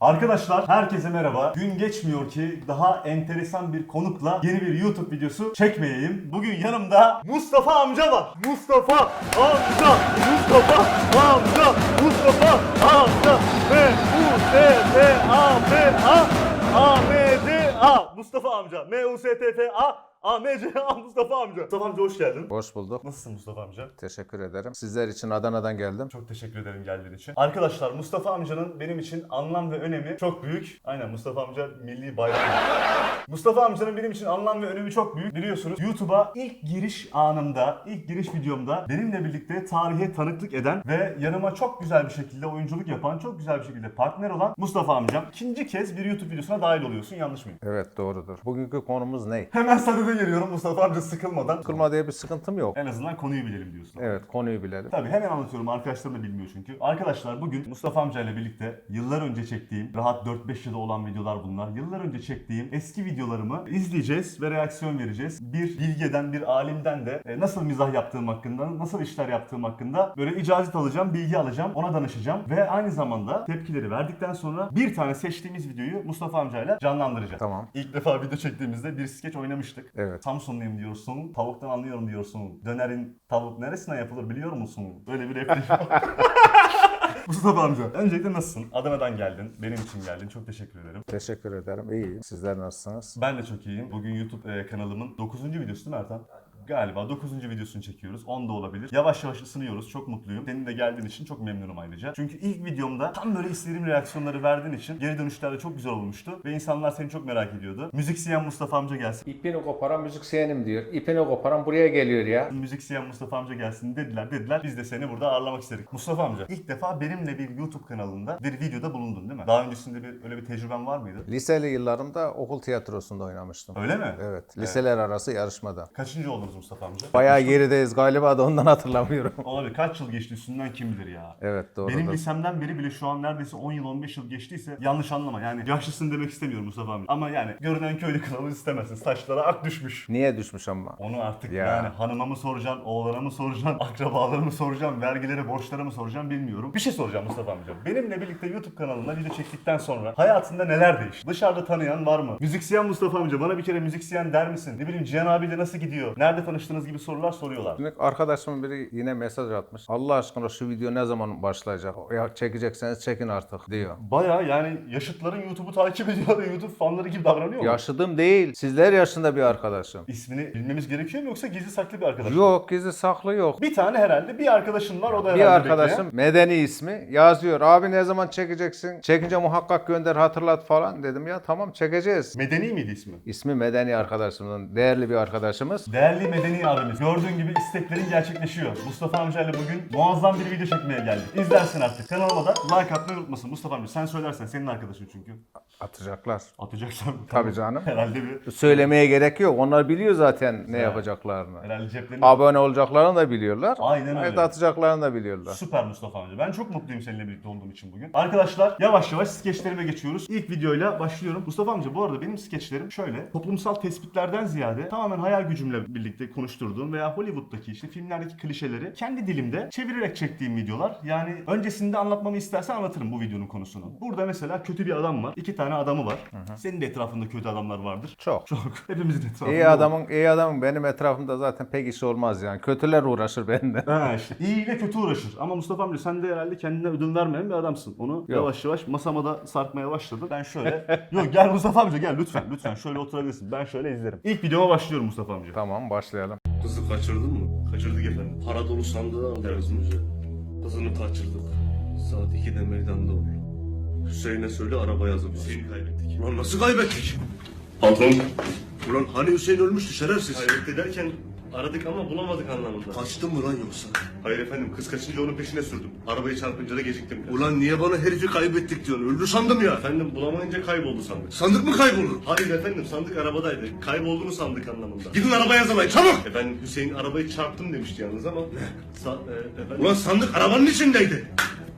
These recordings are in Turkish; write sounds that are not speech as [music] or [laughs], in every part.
Arkadaşlar herkese merhaba. Gün geçmiyor ki daha enteresan bir konukla yeni bir YouTube videosu çekmeyeyim. Bugün yanımda Mustafa amca var. Mustafa amca, Mustafa amca, Mustafa amca. M U S T A F A A M D A Mustafa amca. M U S T F A A M C A Mustafa amca. Mustafa amca hoş geldin. Hoş bulduk. Nasılsın Mustafa amca? Teşekkür ederim. Sizler için Adana'dan geldim. Çok teşekkür ederim geldiğin için. Arkadaşlar Mustafa amcanın benim için anlam ve önemi çok büyük. Aynen Mustafa amca milli bayram. [laughs] Mustafa amcanın benim için anlam ve önemi çok büyük. Biliyorsunuz YouTube'a ilk giriş anımda, ilk giriş videomda benimle birlikte tarihe tanıklık eden ve yanıma çok güzel bir şekilde oyunculuk yapan, çok güzel bir şekilde partner olan Mustafa amcam. İkinci kez bir YouTube videosuna dahil oluyorsun. Yanlış mıyım? Evet doğrudur. Bugünkü konumuz ne? Hemen sadede geliyorum Mustafa amca sıkılmadan. Sıkılma diye bir sıkıntım yok. En azından konuyu bilelim diyorsun. Evet konuyu bilelim. Tabii hemen anlatıyorum arkadaşlarım da bilmiyor çünkü. Arkadaşlar bugün Mustafa amcayla birlikte yıllar önce çektiğim, rahat 4-5 yılı olan videolar bunlar. Yıllar önce çektiğim eski videolarımı izleyeceğiz ve reaksiyon vereceğiz. Bir bilgeden, bir alimden de e, nasıl mizah yaptığım hakkında, nasıl işler yaptığım hakkında böyle icazet alacağım, bilgi alacağım, ona danışacağım. Ve aynı zamanda tepkileri verdikten sonra bir tane seçtiğimiz videoyu Mustafa amcayla canlandıracağız. Tamam. İlk defa video çektiğimizde bir skeç oynamıştık. Evet. Samsunluyum diyorsun, tavuktan anlıyorum diyorsun. Dönerin tavuk neresinden yapılır biliyor musun? Böyle bir replik var. [laughs] Mustafa amca, öncelikle nasılsın? Adana'dan geldin, benim için geldin. Çok teşekkür ederim. Teşekkür ederim. İyiyim. Sizler nasılsınız? Ben de çok iyiyim. Bugün YouTube e, kanalımın 9. videosu değil mi Ertan? Galiba 9. videosunu çekiyoruz. 10 da olabilir. Yavaş yavaş ısınıyoruz. Çok mutluyum. Senin de geldiğin için çok memnunum ayrıca. Çünkü ilk videomda tam böyle istediğim reaksiyonları verdiğin için geri dönüşler de çok güzel olmuştu. Ve insanlar seni çok merak ediyordu. Müzikseyen Mustafa amca gelsin. İpini koparan müzisyenim diyor. İpini koparan buraya geliyor ya. müzikseyen Mustafa amca gelsin dediler dediler. Biz de seni burada ağırlamak istedik. Mustafa amca ilk defa benimle bir YouTube kanalında bir videoda bulundun değil mi? Daha öncesinde bir öyle bir tecrüben var mıydı? Liseli yıllarımda okul tiyatrosunda oynamıştım. Öyle mi? Evet. Liseler arası yarışmada. Kaçıncı oldunuz Mustafa amca? Bayağı gerideyiz galiba da ondan hatırlamıyorum. [laughs] Olabilir. Kaç yıl geçti üstünden kim bilir ya. Evet doğrudur. Benim lisemden beri bile şu an neredeyse 10 yıl 15 yıl geçtiyse yanlış anlama. Yani yaşlısın demek istemiyorum Mustafa amca. Ama yani görünen köylü kılavuz istemezsin. Saçlara ak düşmüş. Niye düşmüş ama? Onu artık Ya. yani hanıma mı soracaksın, oğlana mı soracaksın, akrabalara mı soracaksın, vergileri, borçlara mı soracaksın bilmiyorum. Bir şey soracağım Mustafa amca. Benimle birlikte YouTube kanalında video çektikten sonra hayatında neler değişti? Dışarıda tanıyan var mı? Müzisyen Mustafa amca bana bir kere müzisyen der misin? Ne bileyim Cihan abiyle nasıl gidiyor? Nerede tanıştınız gibi sorular soruyorlar. Şimdi arkadaşımın biri yine mesaj atmış. Allah aşkına şu video ne zaman başlayacak? Ya çekecekseniz çekin artık diyor. Baya yani yaşıtların YouTube'u takip ediyor ve [laughs] YouTube fanları gibi davranıyor mu? Yaşıdım değil. Sizler yaşında bir arkadaşım. İsmini bilmemiz gerekiyor mu yoksa gizli saklı bir arkadaş mı? Yok gizli saklı yok. Bir tane herhalde bir arkadaşın var o da Bir herhalde arkadaşım medeni ismi yazıyor. Abi ne zaman çekeceksin? Çekince muhakkak gönder hatırlat falan. Dedim ya tamam çekeceğiz. bekleyen. Medeni miydi ismi? İsmi medeni arkadaşımın değerli bir arkadaşımız. Değerli medeni abimiz. Gördüğün gibi isteklerin gerçekleşiyor. Mustafa amcayla bugün muazzam bir video çekmeye geldik. İzlersin artık. Kanalıma da like atmayı unutmasın. Mustafa amca sen söylersen senin arkadaşın çünkü. Atacaklar. Atacaksan. Tabii canım. Herhalde bir Söylemeye gerek yok. Onlar biliyor zaten ne yapacaklarını. herhalde ceplerinde Abone olacaklarını da biliyorlar. Aynen öyle. Evet atacaklarını da biliyorlar. Süper Mustafa amca. Ben çok mutluyum seninle birlikte olduğum için bugün. Arkadaşlar yavaş yavaş skeçlerime geçiyoruz. İlk videoyla başlıyorum. Mustafa amca bu arada benim skeçlerim şöyle. Toplumsal tespitlerden ziyade tamamen hayal gücümle birlikte konuşturduğum veya Hollywood'daki işte filmlerdeki klişeleri kendi dilimde çevirerek çektiğim videolar. Yani öncesinde anlatmamı istersen anlatırım bu videonun konusunu. Burada mesela kötü bir adam var. İki tane adamı var. Senin de etrafında kötü adamlar vardır. Çok. Çok. [laughs] Hepimizin etrafında. İyi var. adamın, iyi adamın benim etrafımda zaten pek işi olmaz yani. Kötüler uğraşır benden. Ha işte. İyi ile kötü uğraşır. Ama Mustafa amca sen de herhalde kendine ödün vermeyen bir adamsın. Onu yavaş yavaş masama da sarkmaya başladı. Ben şöyle... Yok gel Mustafa amca gel lütfen lütfen şöyle oturabilirsin. Ben şöyle izlerim. İlk videoma başlıyorum Mustafa amca. Tamam başlayalım. Kızı kaçırdın mı? Kaçırdık efendim. Para dolu sandığı aldınız mı? Kızını kaçırdık. Saat 2'de meydanda ol. Hüseyin'e söyle araba yazın. Hüseyin'i kaybettik. Ulan nasıl kaybettik? Patron. Ulan hani Hüseyin ölmüştü şerefsiz. Kaybetti derken aradık ama bulamadık anlamında. Kaçtın mı lan yoksa? Hayır efendim kız kaçınca onun peşine sürdüm. Arabayı çarpınca da geciktim. biraz. Ulan niye bana herifi kaybettik diyorsun? Öldü sandım ya. Efendim bulamayınca kayboldu sandık. Sandık mı kayboldu? Hayır efendim sandık arabadaydı. Kaybolduğunu sandık anlamında. Gidin araba yazmayın çabuk. Efendim Hüseyin arabayı çarptım demişti yalnız ama. Sa- e, efendim, Ulan sandık arabanın içindeydi.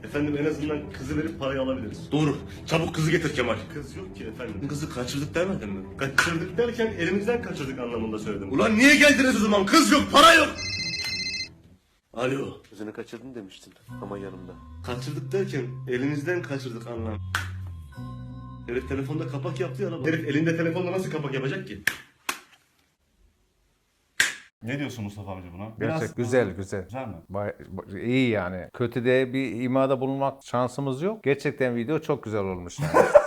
Efendim en azından kızı verip parayı alabiliriz. Doğru. Çabuk kızı getir Kemal. Kız yok ki efendim. Kızı kaçırdık demedin mi? Kaçırdık derken elimizden kaçırdık anlamında söyledim. Ulan niye geldiniz o zaman? Kız yok, para yok. Alo. Kızını kaçırdın demiştin ama yanımda. Kaçırdık derken elimizden kaçırdık anlam. Herif telefonda kapak yaptı ya araba. Herif elinde telefonla nasıl kapak yapacak ki? Ne diyorsun Mustafa amca buna? Gerçek güzel güzel. Güzel mi? Bay- bay- iyi yani. Kötü de bir imada bulunmak şansımız yok. Gerçekten video çok güzel olmuş yani. [laughs]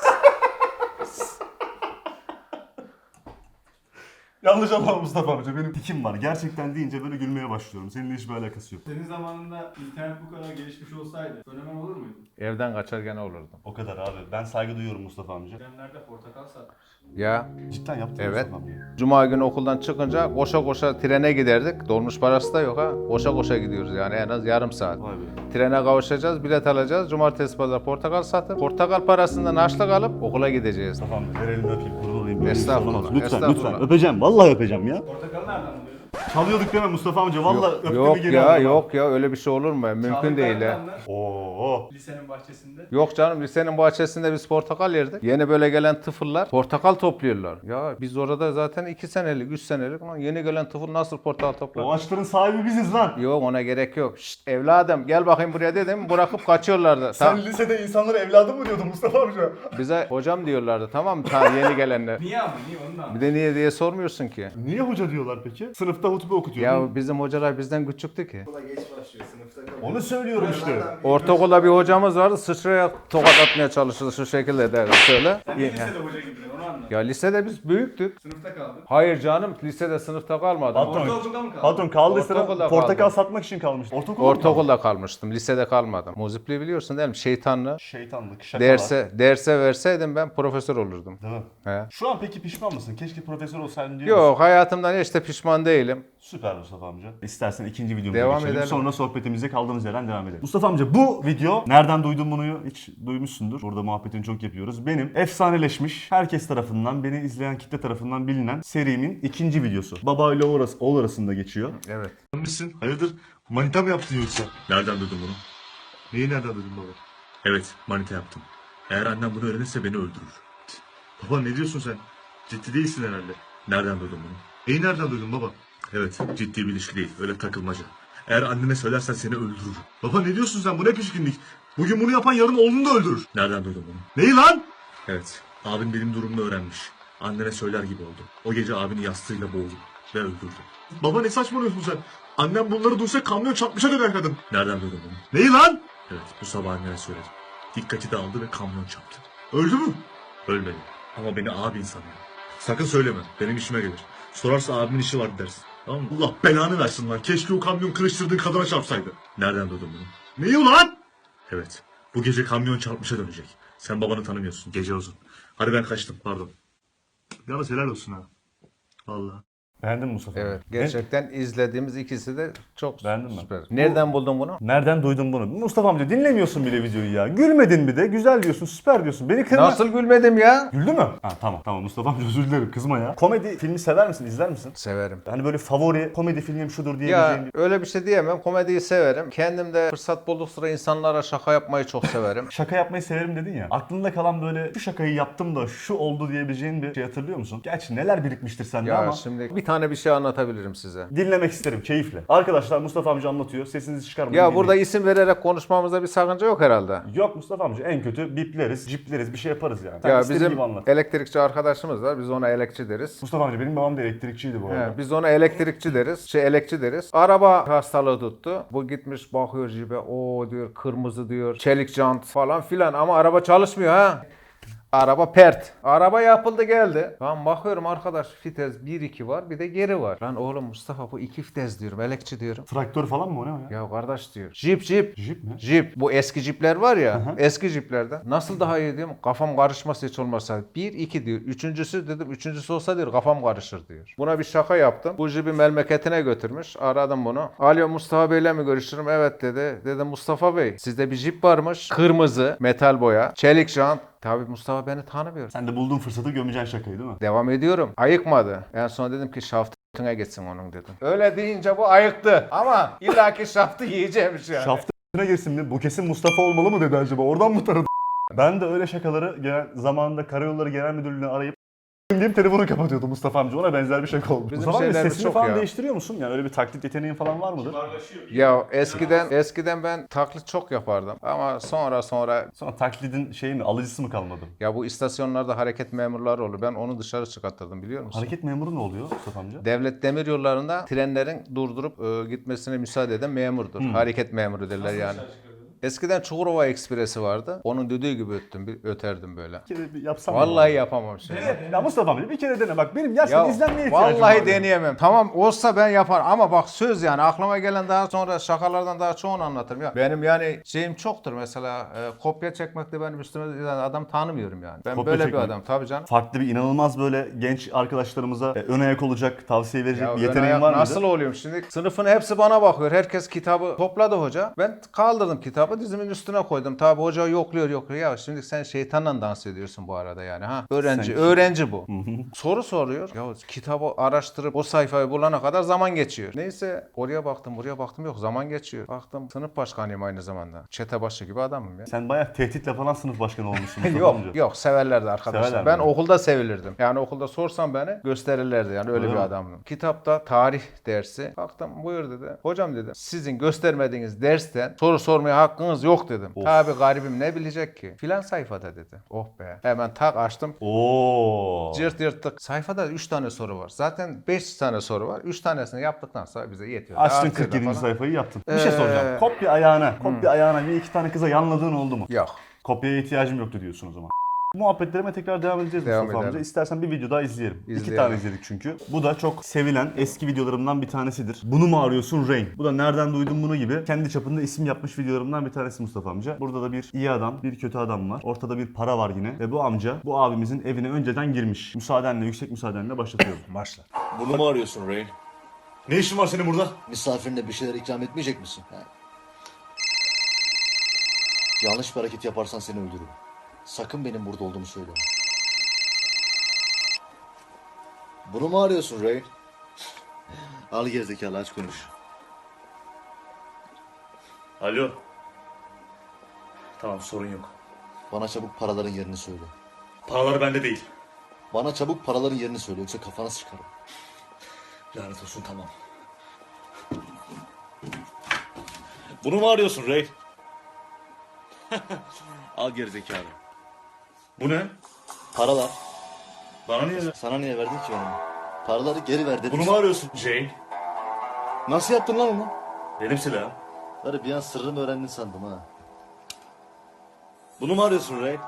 Yanlış anlama Mustafa amca. Benim tikim var. Gerçekten deyince böyle gülmeye başlıyorum. Seninle hiçbir alakası yok. Senin zamanında internet bu kadar gelişmiş olsaydı fenomen olur muydun? Evden kaçar gene olurdum. O kadar abi. Ben saygı duyuyorum Mustafa amca. Trenlerde portakal satmış. Ya Cidden yaptın Evet. Mustafa amca. Cuma günü okuldan çıkınca koşa koşa trene giderdik. Dolmuş parası da yok ha. Koşa koşa gidiyoruz yani en az yarım saat. Vay be. Trene kavuşacağız, bilet alacağız. Cumartesi pazar portakal satıp, portakal parasından harçlık alıp okula gideceğiz. Mustafa amca ver elini öpeyim. Estağfurullah. Lütfen estağfurullah. lütfen. Öpeceğim. Vallahi öpeceğim ya. Portakalı nereden buluyorsun? Çalıyorduk deme Mustafa amca. Vallahi öptüğümü Yok geri ya, aldım ha. yok ya öyle bir şey olur mu? Mümkün Çağlık değil nereden ha. anlar? Oo. Lisenin bahçesinde. Yok canım lisenin bahçesinde biz portakal yerdik. Yeni böyle gelen tıfırlar portakal topluyorlar. Ya biz orada zaten 2 senelik, 3 senelik. Ulan yeni gelen tıfır nasıl portakal toplar? O ağaçların sahibi biziz lan. Yok ona gerek yok. Şşt evladım gel bakayım buraya dedim bırakıp kaçıyorlardı. Sen Tam, lisede insanlara evladım mı diyordun Mustafa amca? bize hocam diyorlardı tamam mı? Ta yeni gelenler. Niye ama niye onu da Bir de niye diye sormuyorsun ki. Niye hoca diyorlar peki? Sınıfta hutbe okutuyor. Ya bizim hocalar bizden küçüktü ki. Okula geç başlıyor sınıfta kalıyor. Onu söylüyorum işte. Ortaokulda bir hocamız vardı sıçraya tokat atmaya çalışırdı şu şekilde derdi şöyle. Sen de lisede hoca gibiydin onu anlat. Ya lisede biz büyüktük. Sınıfta kaldın. Hayır canım lisede sınıfta kalmadım. Patron, Ortaokulda mı kaldın? patron kaldıysa Ortaokulda portakal kaldım. satmak için kalmıştı. Ortaokulda mı Ortaokulda kalmıştım. Lisede kalmadım. Muzipli biliyorsun değil mi? Şeytanlı. kaldın? Şeytanlık, şakalar. Derse derse verseydim ben profesör olurdum. Değil mi? He. Şu an peki pişman mısın? Keşke profesör olsaydın diyor Yok hayatımdan hiç de pişman değilim. Süper Mustafa amca. İstersen ikinci videomuza Devam geçelim. edelim. Sonra sohbetimize kaldığımız yerden devam edelim. Mustafa amca bu video nereden duydun bunu hiç duymuşsundur. Burada muhabbetini çok yapıyoruz. Benim efsaneleşmiş, herkes tarafından, beni izleyen kitle tarafından bilinen serimin ikinci videosu. Baba ile oğul arası- oğul arasında geçiyor. Evet. Misin? Hayırdır? Manita mı yaptın yoksa? Nereden duydun bunu? Neyi nereden duydun baba? Evet, manita yaptım. Eğer annem bunu öğrenirse beni öldürür. Baba ne diyorsun sen? Ciddi değilsin herhalde. Nereden duydun bunu? Neyi nereden duydun baba? Evet, ciddi bir ilişki değil. Öyle takılmaca. Eğer anneme söylersen seni öldürür. Baba ne diyorsun sen? Bu ne pişkinlik? Bugün bunu yapan yarın oğlunu da öldürür. Nereden duydun bunu? Neyi lan? Evet, abim benim durumumu öğrenmiş. Annene söyler gibi oldu. O gece abini yastığıyla boğdu ve öldürdü. Baba ne saçmalıyorsun sen? Annem bunları duysa kamyon çarpmışa döner kadın. Nereden duydun bunu? Neyi lan? Evet bu sabah annene söyledim. Dikkati dağıldı ve kamyon çarptı. Öldü mü? Ölmedi. Ama beni abin sanıyor. Sakın söyleme. Benim işime gelir. Sorarsa abimin işi var dersin. Tamam mı? Allah belanı versin lan. Keşke o kamyon kırıştırdığın kadına çarpsaydı. Nereden duydun bunu? Neyi ulan? Evet. Bu gece kamyon çarpmışa dönecek. Sen babanı tanımıyorsun. Gece uzun. Hadi ben kaçtım. Pardon. Yalnız helal olsun ha. Vallahi. Beğendin mi Mustafa Evet. Gerçekten izlediğimiz ikisi de çok Beğendin mi? süper. Nereden buldun bunu? Nereden duydun bunu? Mustafa amca dinlemiyorsun bile videoyu ya. Gülmedin bir de. Güzel diyorsun, süper diyorsun. Beni kırma. Nasıl gülmedim ya? Güldü mü? Ha tamam tamam Mustafa amca özür dilerim kızma ya. Komedi filmi sever misin? izler misin? Severim. Hani böyle favori komedi filmim şudur Ya diyebileceğin bir... öyle bir şey diyemem. Komediyi severim. Kendim de fırsat bulduk sıra insanlara şaka yapmayı çok severim. [laughs] Şaka yapmayı severim dedin ya. Aklında kalan böyle şu şakayı yaptım da şu oldu diyebileceğin bir şey hatırlıyor musun? Gerçi neler birikmiştir sende ya ama şimdi bir tane bir şey anlatabilirim size. dinlemek isterim keyifle. Arkadaşlar Mustafa amca anlatıyor. Sesinizi çıkarmayın. Ya dinleyin. burada isim vererek konuşmamızda bir sakınca yok herhalde. Yok Mustafa amca en kötü bipleriz, cipleriz bir şey yaparız yani. Sen Ya istediğin bizim gibi anlat. elektrikçi arkadaşımız var. Biz ona elekçi deriz. Mustafa amca benim babam da elektrikçiydi bu arada. He, biz ona elektrikçi deriz. Şey elekçi deriz. Araba hastalığı tuttu. Bu gitmiş bakıyor jibe. O diyor kırmızı diyor. Çelik jant falan filan ama araba çalışmıyor ha. Araba pert. Araba yapıldı geldi. Ben bakıyorum arkadaş vites 1-2 var bir de geri var. Lan oğlum Mustafa bu iki vites diyorum elekçi diyorum. Traktör falan mı o ne o ya? Ya kardeş diyor. Jip jip. Jip mi? Jeep. Bu eski jipler var ya. Eski jiplerden. Nasıl daha iyi diyorum. Kafam karışması hiç olmazsa. Bir, iki diyor. Üçüncüsü dedim. Üçüncüsü olsa diyor kafam karışır diyor. Buna bir şaka yaptım. Bu jipi memleketine götürmüş. Aradım bunu. Alo Mustafa Bey'le mi görüşürüm? Evet dedi. Dedim Mustafa Bey sizde bir jip varmış. Kırmızı. Metal boya. Çelik jant. Tabii Mustafa beni tanımıyor. Sen de bulduğun fırsatı gömeceksin şakayı değil mi? Devam ediyorum. Ayıkmadı. En son dedim ki şaftına geçsin onun dedim. Öyle deyince bu ayıktı. Ama illaki şaftı yiyeceğimiş yani. Şaftına girsin mi? Bu kesin Mustafa olmalı mı dedi acaba? Oradan mı tanıdı? Ben de öyle şakaları genel, zamanında Karayolları Genel Müdürlüğü'ne arayıp diyeyim telefonu kapatıyordu Mustafa amca. Ona benzer bir şey oldu. Bizim Mustafa amca şeylerimiz sesini çok falan ya. değiştiriyor musun? Yani öyle bir taklit yeteneğin falan var mıdır? Ya eskiden eskiden ben taklit çok yapardım ama sonra sonra Sonra taklidin şeyi mi, alıcısı mı kalmadı? ya bu istasyonlarda hareket memurları olur. Ben onu dışarı çıkarttırdım biliyor musun? Hareket memuru ne oluyor Mustafa amca? Devlet demir yollarında trenlerin durdurup e, gitmesine müsaade eden memurdur. Hmm. Hareket memuru derler yani. Eskiden Çukurova Ekspresi vardı. Onun düdüğü gibi öttüm, bir öterdim böyle. Bir kere bir yapsam? Vallahi yapamam şimdi. Ya Mustafa bir kere dene bak benim gerçekten Ya izlenmeye ihtiyacım var. vallahi ya. deneyemem. Tamam olsa ben yaparım ama bak söz yani aklıma gelen daha sonra şakalardan daha çoğunu anlatırım ya. Benim yani şeyim çoktur mesela e, kopya çekmekte benim üstüme adam tanımıyorum yani. Ben Kopya böyle çekmek. bir adam tabii canım. Farklı bir inanılmaz böyle genç arkadaşlarımıza e, ön ayak olacak, tavsiye verecek Ya bir ön yeteneğin ayak var mıydı? Nasıl oluyorum şimdi? Sınıfın hepsi bana bakıyor. Herkes kitabı topladı hoca. Ben kaldırdım kitabı dizimin üstüne koydum. Tabi hoca yokluyor yokluyor. Ya şimdi sen şeytanla dans ediyorsun bu arada yani ha. Öğrenci, Sen- öğrenci bu. Soru soruyor. Ya kitabı araştırıp o sayfayı bulana kadar zaman geçiyor. Neyse oraya baktım buraya baktım yok zaman geçiyor. Baktım sınıf başkanıyım aynı zamanda. Çete başı gibi adamım ya. Sen bayağı tehditle falan sınıf başkanı olmuşsun Mustafa [laughs] Yok amca. yok severlerdi arkadaşlar. Severler ben mi? okulda sevilirdim. Yani okulda sorsam beni gösterirlerdi yani öyle Öyle bir mi? adamdım. Kitapta tarih dersi. Baktım buyur dedi. Hocam dedi sizin göstermediğiniz dersten soru sormaya hakkınız yok dedim. Of. Tabi garibim ne bilecek ki? Filan sayfada dedi. Oh be. Hemen tak açtım. Oo. Cırt yırttık. Sayfada 3 tane soru var. Zaten 5 tane soru var. 3 tanesini yaptıktan sonra bize yetiyor. Açtın Artıyor da 47. falan. sayfayı yaptın. Bir şey Ee, soracağım. Kopya ayağına, kopya ayağına bir iki tane kıza yanladığın oldu mu? Yok. Kopyaya ihtiyacım yoktu diyorsun o zaman. Bu muhabbetlerime tekrar devam edeceğiz Devam Mustafa amca. İstersen bir video daha izleyelim. İki İzleyelim. tane izledik çünkü. Bu da çok sevilen eski videolarımdan bir tanesidir. Bunu mu arıyorsun Rain? Bu da nereden duydum bunu gibi kendi çapında isim yapmış videolarımdan bir tanesi Mustafa amca. Burada da bir iyi adam, bir kötü adam var. Ortada bir para var yine. Ve bu amca bu abimizin evine önceden girmiş. Müsaadenle, yüksek müsaadenle başlatıyorum. [laughs] Başla. Bunu mu arıyorsun Rain? Ne işin var senin burada? Misafirine bir şeyler ikram etmeyecek misin? Ha? Yanlış bir hareket yaparsan seni öldürürüm. Sakın benim burada olduğumu söyleme. Bunu mu arıyorsun Ray? [laughs] Al gerizekalı aç konuş. Alo. Tamam sorun yok. Bana çabuk paraların yerini söyle. Paralar bende değil. Bana çabuk paraların yerini söyle yoksa kafana sıkarım. Lanet olsun tamam. Bunu mu arıyorsun Ray? [laughs] Al gerizekalı. Bu ne? Paralar. Bana niye? Sana niye verdin ki onu? Paraları geri ver dedim. Bunu mu arıyorsun Jane? Nasıl yaptın lan onu? Benim silahım. Var bir an sırrımı öğrendin sandım ha. Bunu mu arıyorsun Ray?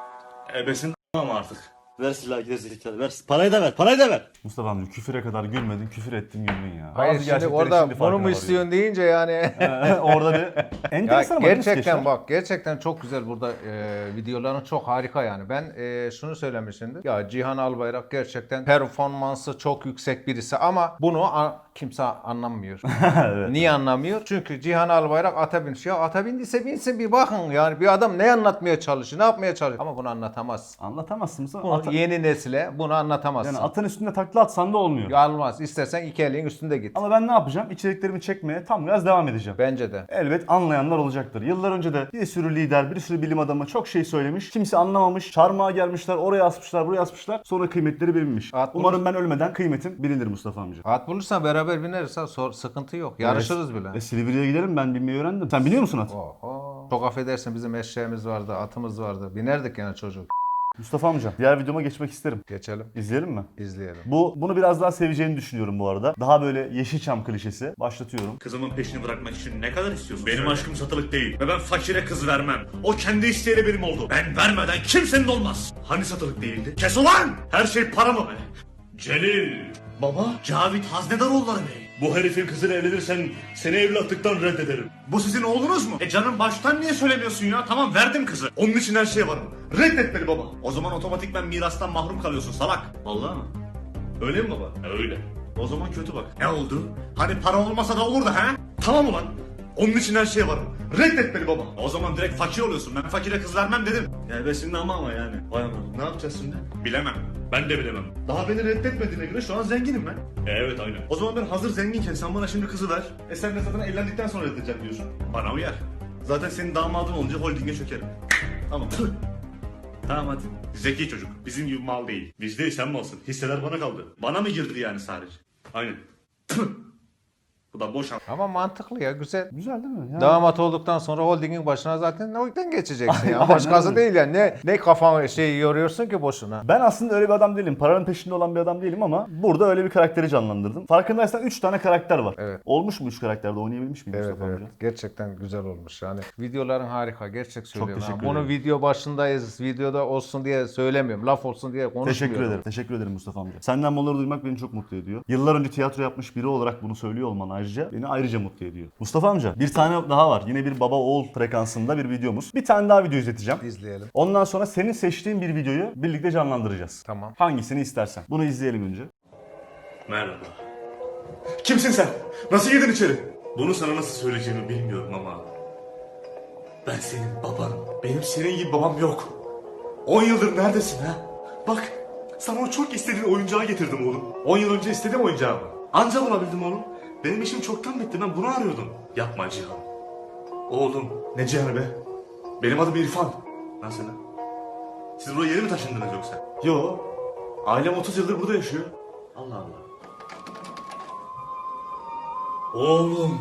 Ebesin ama artık. Ver silahı gerizekalı ver. Parayı da ver parayı da ver. Mustafa amca küfüre kadar gülmedin, küfür ettin güldün ya. Hayır Bazı şimdi gerçeklerin orada şimdi bunu farkına mu istiyorsun deyince yani. [laughs] Orada bir Ya enteresan ama gerçekten bak gerçekten çok güzel burada e, videoların çok harika yani. Ben e, şunu söylemişimdir. Ya Cihan Albayrak gerçekten performansı çok yüksek birisi ama bunu a- kimse anlamıyor. [laughs] Niye anlamıyor? Çünkü Cihan Albayrak ata binmiş. Ya ata bindiyse binsin bir bakın yani bir adam ne anlatmaya çalışıyor, ne yapmaya çalışıyor. Ama bunu anlatamaz. Anlatamazsın. Bunu Ata- yeni nesile bunu anlatamazsın. yani atın üstünde takla atsan da olmuyor. Ya Almaz. İstersen iki elin üstünde git. Ama ben ne yapacağım? İçeriklerimi çekmeye tam gaz devam edeceğim. Bence de. Elbet anlayanlar olacaktır. Yıllar önce de bir sürü lider, bir sürü bilim adamı çok şey söylemiş. Kimse anlamamış. Çarmıha gelmişler, oraya asmışlar, buraya asmışlar. Sonra kıymetleri bilinmiş. At Umarım ben ölmeden kıymetim bilinir Mustafa amca. At bulursan beraber bineriz ha. Sor, sıkıntı yok. Yarışırız bile. E, Silivri'ye gidelim ben binmeyi öğrendim. Sen biliyor musun at? Oho. Çok affedersin bizim eşeğimiz vardı, atımız vardı. Binerdik yani çocuk. Mustafa amca diğer videoma geçmek isterim. Geçelim, İzleyelim mi? izleyelim. Bu bunu biraz daha seveceğini düşünüyorum bu arada. Daha böyle Yeşilçam klişesi. Başlatıyorum. Kızımın peşini bırakmak için ne kadar istiyorsun? Benim aşkım satılık değil. Ve ben fakire kız vermem. O kendi isteğiyle benim oldu. Ben vermeden kimsenin olmaz. Hani satılık değildi? Kes ulan! Her şey para mı be? Celil! Baba? Cavit Haznedaroğulları Bey. Bu herifin kızıyla evlenirsen seni evlatlıktan reddederim. Bu sizin oğlunuz mu? E canım baştan niye söylemiyorsun ya? Tamam verdim kızı. Onun için her şeye varım. Reddet beni baba. O zaman otomatikmen mirastan mahrum kalıyorsun salak. Vallahi mı? Öyle mi baba? Öyle. O zaman kötü bak. Ne oldu? Hani para olmasa da olurdu ha? Tamam ulan. Onun için her şeye varım. Reddet beni baba. O zaman direkt fakir oluyorsun. Ben fakire kız vermem dedim. Yani besinli ama ama yani. Vay aman. Ne yapacağız şimdi? Bilemem. Ben de bilemem. Daha beni reddetmediğine göre şu an zenginim ben. Evet aynen. O zaman ben hazır zenginken sen bana şimdi kızı ver. E sen de zaten evlendikten sonra reddedeceğim diyorsun. Bana uyar. Zaten senin damadın olunca holdinge çökerim. Tamam. tamam hadi. Zeki çocuk. Bizim gibi mal değil. Biz değil sen malsın. Hisseler bana kaldı. Bana mı girdi yani sadece? Aynen. Bu da boş Ama mantıklı ya güzel. Güzel değil mi? Yani- Damat olduktan sonra holdingin başına zaten o yüzden geçeceksin ya. Aynen Başkası öyle. değil yani. Ne, ne kafan şey yoruyorsun ki boşuna. Ben aslında öyle bir adam değilim. Paranın peşinde olan bir adam değilim ama burada öyle bir karakteri canlandırdım. Farkındaysan 3 tane karakter var. Evet. Olmuş mu 3 karakterde oynayabilmiş miyim Evet Mustafa evet. amca? Gerçekten güzel olmuş yani. Videoların harika. Gerçek söylüyorum. ha. teşekkür Bunu ederim. video başındayız. Videoda olsun diye söylemiyorum. Laf olsun diye konuşmuyorum. Teşekkür ederim. Teşekkür ederim Mustafa amca. Senden bunları duymak beni çok mutlu ediyor. Yıllar önce tiyatro yapmış biri olarak bunu söylüyor olman ayrıca beni ayrıca mutlu ediyor. Mustafa amca bir tane daha var. Yine bir baba oğul frekansında bir videomuz. Bir tane daha video izleteceğim. İzleyelim. Ondan sonra senin seçtiğin bir videoyu birlikte canlandıracağız. Tamam. Hangisini istersen. Bunu izleyelim önce. Merhaba. Kimsin sen? Nasıl girdin içeri? Bunu sana nasıl söyleyeceğimi bilmiyorum ama... Ben senin babanım. Benim senin gibi babam yok. 10 yıldır neredesin ha? Bak, sana o çok istediğin oyuncağı getirdim oğlum. 10 yıl önce istedim oyuncağımı. Anca bulabildim oğlum. Benim işim çoktan bitti, ben bunu arıyordum. Yapma Cihan. Oğlum, ne Cihan'ı be? Benim adım İrfan. Nasıl lan? Siz buraya yeni mi taşındınız yoksa? Yo. Ailem 30 yıldır burada yaşıyor. Allah Allah. Oğlum.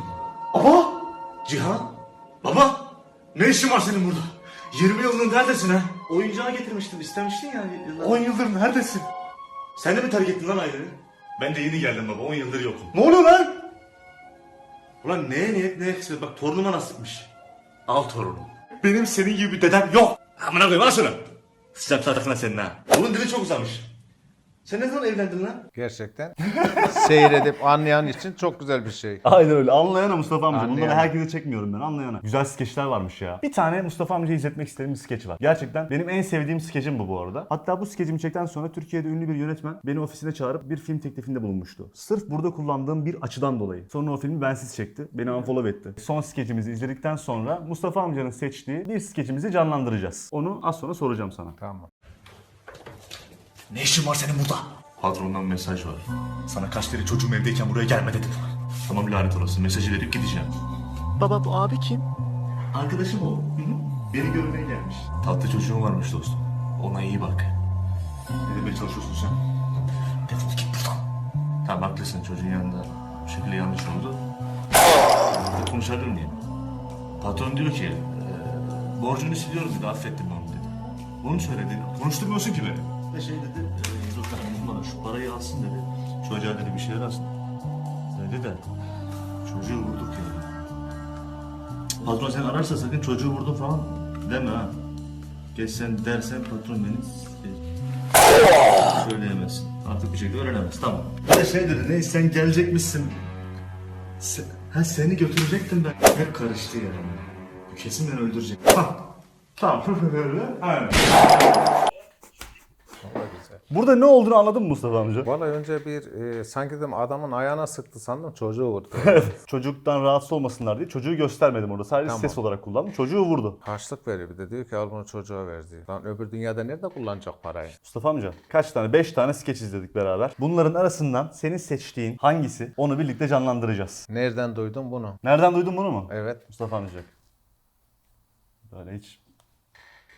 Baba. Cihan. Baba. Ne işin var senin burada? 20 yıldır neredesin ha? Oyuncağı getirmiştim istemiştin ya. 10 yıldır neredesin? Sen de mi terk ettin lan aileni? Ben de yeni geldim baba 10 yıldır yokum. Ne oluyor lan? Ulan neye niyet neye kısmet bak torunuma nasipmiş. Al torunum. Benim senin gibi bir dedem yok. Amına koyayım al şunu. Sıcak tarafına senin ha. Oğlun dili çok uzamış. Sen ne zaman evlendin lan? Gerçekten [laughs] seyredip anlayan için çok güzel bir şey. Aynen öyle. Anlayana Mustafa amca. Bunları Anlayana. herkese çekmiyorum ben. Anlayana. Güzel skeçler varmış ya. Bir tane Mustafa amcayı izletmek istediğim bir skeç var. Gerçekten benim en sevdiğim skecim bu bu arada. Hatta bu skecimi çekten sonra Türkiye'de ünlü bir yönetmen beni ofisine çağırıp bir film teklifinde bulunmuştu. Sırf burada kullandığım bir açıdan dolayı. Sonra o filmi bensiz çekti. Beni unfollow etti. Son skecimizi izledikten sonra Mustafa amcanın seçtiği bir skecimizi canlandıracağız. Onu az sonra soracağım sana. Tamam. Ne işin var senin burada? Patrondan mesaj var. Sana kaç kere çocuğum evdeyken buraya gelme dedim. Tamam lanet olası mesajı verip gideceğim. Baba bu abi kim? Arkadaşım o. Hı hı. Beni görmeye gelmiş. Tatlı çocuğum varmış dostum. Ona iyi bak. Ne demeye çalışıyorsun sen? Defol git buradan. Tamam haklısın çocuğun yanında. Bu şekilde yanlış oldu. Burada konuşabilir miyim? Patron diyor ki, e, borcunu siliyorum dedi, affettim onu dedi. Bunu söyledi. Konuşturmuyorsun ki beni. Ve şey dedi, e, Zulkan bana şu parayı alsın dedi. Çocuğa dedi bir şeyler alsın. Dedi de, çocuğu vurduk yani. Patron sen ararsa sakın çocuğu vurdum falan deme ha. Geç sen dersen patron beni e, söyleyemezsin. Artık bir şekilde öğrenemez. Tamam. Bir de şey dedi ne sen gelecekmişsin. Sen, ha seni götürecektim ben. Hep karıştı yani. Bu kesin beni öldürecek. Ha. Tamam. [laughs] Aynen. Burada ne olduğunu anladın mı Mustafa amca? Vallahi önce bir e, sanki dedim adamın ayağına sıktı sandım çocuğu vurdu. [laughs] Çocuktan rahatsız olmasınlar diye çocuğu göstermedim orada. Sadece Tamam. ses olarak kullandım. Çocuğu vurdu. Harçlık veriyor bir de diyor ki al bunu çocuğa ver diyor. Lan öbür dünyada nerede kullanacak parayı? Mustafa amca kaç tane? 5 tane skeç izledik beraber. Bunların arasından senin seçtiğin hangisi? Onu birlikte canlandıracağız. Nereden duydun bunu? Nereden duydun bunu mu? Evet. Mustafa amca. Böyle hiç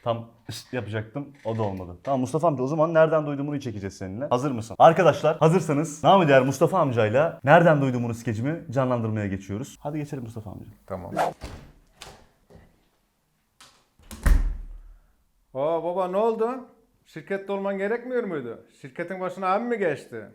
tam yapacaktım. O da olmadı. Tamam Mustafa amca o zaman nereden duydum bunu çekeceğiz seninle. Hazır mısın? Arkadaşlar hazırsanız namı diğer Mustafa amcayla nereden duydum bunu skecimi canlandırmaya geçiyoruz. Hadi geçelim Mustafa amca. Tamam. Oo baba ne oldu? Şirkette olman gerekmiyor muydu? Şirketin başına abi mi geçti?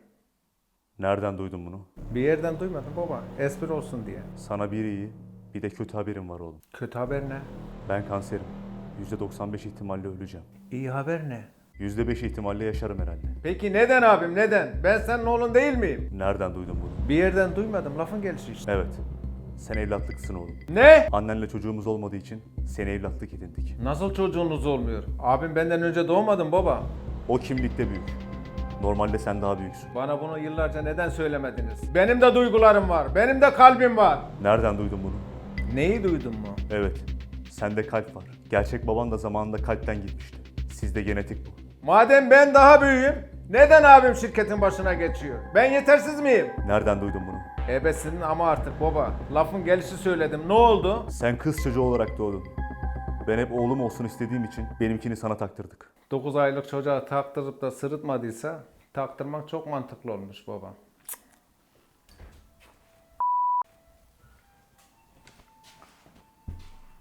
Nereden duydun bunu? Bir yerden duymadım baba. Espri olsun diye. Sana bir iyi bir de kötü haberim var oğlum. Kötü haber ne? Ben kanserim. %95 ihtimalle öleceğim. İyi haber ne? %5 ihtimalle yaşarım herhalde. Peki neden abim neden? Ben senin oğlun değil miyim? Nereden duydun bunu? Bir yerden duymadım lafın gelişi işte. Evet. Sen evlatlıksın oğlum. Ne? Annenle çocuğumuz olmadığı için seni evlatlık edindik. Nasıl çocuğunuz olmuyor? Abim benden önce doğmadın baba. O kimlikte büyük. Normalde sen daha büyüksün. Bana bunu yıllarca neden söylemediniz? Benim de duygularım var. Benim de kalbim var. Nereden duydun bunu? Neyi duydun mu? Evet. Sende kalp var. Gerçek baban da zamanında kalpten gitmişti. Sizde genetik bu. Madem ben daha büyüğüm, neden abim şirketin başına geçiyor? Ben yetersiz miyim? Nereden duydun bunu? Ebesinin ama artık baba. Lafın gelişi söyledim. Ne oldu? Sen kız çocuğu olarak doğdun. Ben hep oğlum olsun istediğim için benimkini sana taktırdık. 9 aylık çocuğa taktırıp da sırıtmadıysa taktırmak çok mantıklı olmuş baba.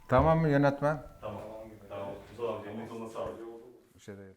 Tamam mı yönetmen? Tamam. Tamam. Amca eline koluna sağlık. Bir şey değil.